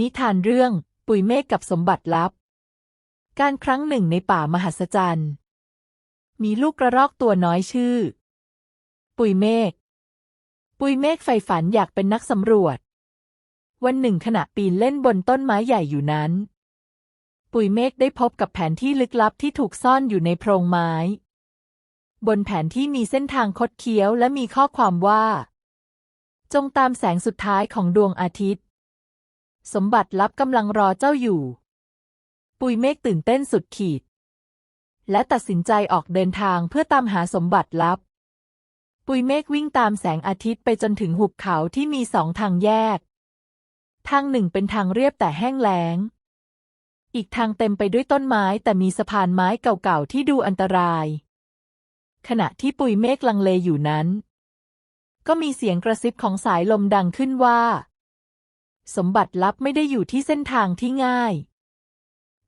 นิทานเรื่องปุยเมฆกับสมบัติลับ การครั้งหนึ่งในป่ามหัศจรรย์ มีลูกกระรอกตัวน้อยชื่อ ปุยเมฆ ปุยเมฆใฝ่ฝันอยากเป็นนักสำรวจ วันหนึ่งขณะปีนเล่นบนต้นไม้ใหญ่อยู่นั้น ปุยเมฆได้พบกับแผนที่ลึกลับที่ถูกซ่อนอยู่ในโพรงไม้ บนแผนที่มีเส้นทางคดเคี้ยวและมีข้อความว่า จงตามแสงสุดท้ายของดวงอาทิตย์ สมบัติลับกำลังรอเจ้าอยู่ ปุยเมฆตื่นเต้นสุดขีด และตัดสินใจออกเดินทางเพื่อตามหาสมบัติลับ ปุยเมฆวิ่งตามแสงอาทิตย์ไปจนถึงหุบเขาที่มีสองทางแยก ทางหนึ่งเป็นทางเรียบแต่แห้งแล้ง อีกทางเต็มไปด้วยต้นไม้แต่มีสะพานไม้เก่าๆที่ดูอันตราย ขณะที่ปุยเมฆลังเลอยู่นั้น ก็มีเสียงกระซิบของสายลมดังขึ้นว่า สมบัติลับไม่ได้อยู่ที่เส้นทางที่ง่าย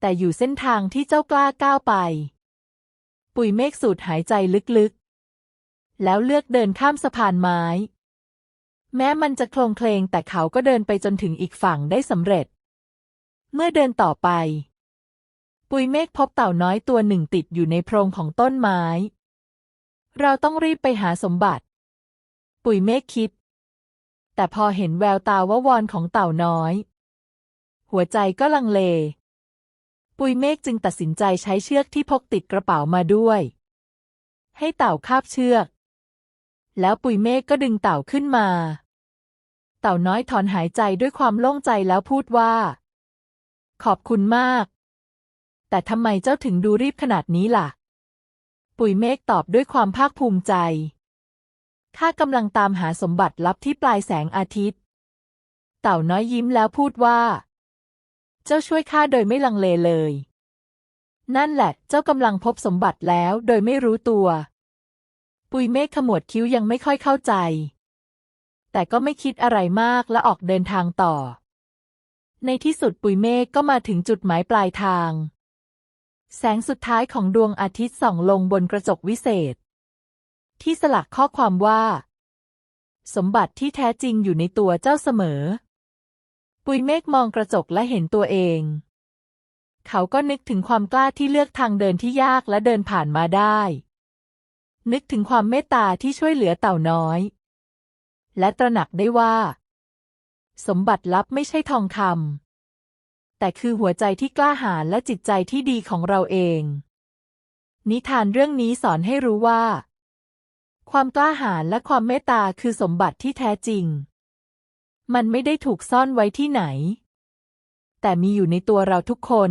แต่อยู่เส้นทางที่เจ้ากล้าก้าวไป ปุยเมฆสูดหายใจลึกๆ แล้วเลือกเดินข้ามสะพานไม้ แม้มันจะโคลงเคลงแต่เขาก็เดินไปจนถึงอีกฝั่งได้สำเร็จ เมื่อเดินต่อไป ปุยเมฆพบเต่าน้อยตัวหนึ่งติดอยู่ในโพรงของต้นไม้ เราต้องรีบไปหาสมบัติ ปุยเมฆคิด แต่พอเห็นแววตาววอนของเต่าน้อย หัวใจก็ลังเล ปุยเมฆจึงตัดสินใจใช้เชือกที่พกติดกระเป๋ามาด้วย ให้เต่าคาบเชือก แล้วปุยเมฆก็ดึงเต่าขึ้นมา เต่าน้อยถอนหายใจด้วยความโล่งใจแล้วพูดว่า ขอบคุณมาก แต่ทำไมเจ้าถึงดูรีบขนาดนี้ล่ะ ปุยเมฆตอบด้วยความภาคภูมิใจ ข้ากำลังตามหาสมบัติลับที่ปลายแสงอาทิตย์ เต่าน้อยยิ้มแล้วพูดว่า เจ้าช่วยข้าโดยไม่ลังเลเลย นั่นแหละ เจ้ากำลังพบสมบัติแล้วโดยไม่รู้ตัว ปุยเมฆขมวดคิ้วยังไม่ค่อยเข้าใจ แต่ก็ไม่คิดอะไรมากและออกเดินทางต่อ ในที่สุดปุยเมฆก็มาถึงจุดหมายปลายทาง แสงสุดท้ายของดวงอาทิตย์ส่องลงบนกระจกวิเศษ ที่สลักข้อความว่า สมบัติที่แท้จริงอยู่ในตัวเจ้าเสมอ ปุยเมฆมองกระจกและเห็นตัวเอง เขาก็นึกถึงความกล้าที่เลือกทางเดินที่ยากและเดินผ่านมาได้ นึกถึงความเมตตาที่ช่วยเหลือเต่าน้อย และตระหนักได้ว่า สมบัติลับไม่ใช่ทองคำแต่คือหัวใจที่กล้าหาญและจิตใจที่ดีของเราเองนิทานเรื่องนี้สอนให้รู้ว่า ความกล้าหาญและความเมตตาคือสมบัติที่แท้จริง มันไม่ได้ถูกซ่อนไว้ที่ไหน แต่มีอยู่ในตัวเราทุกคน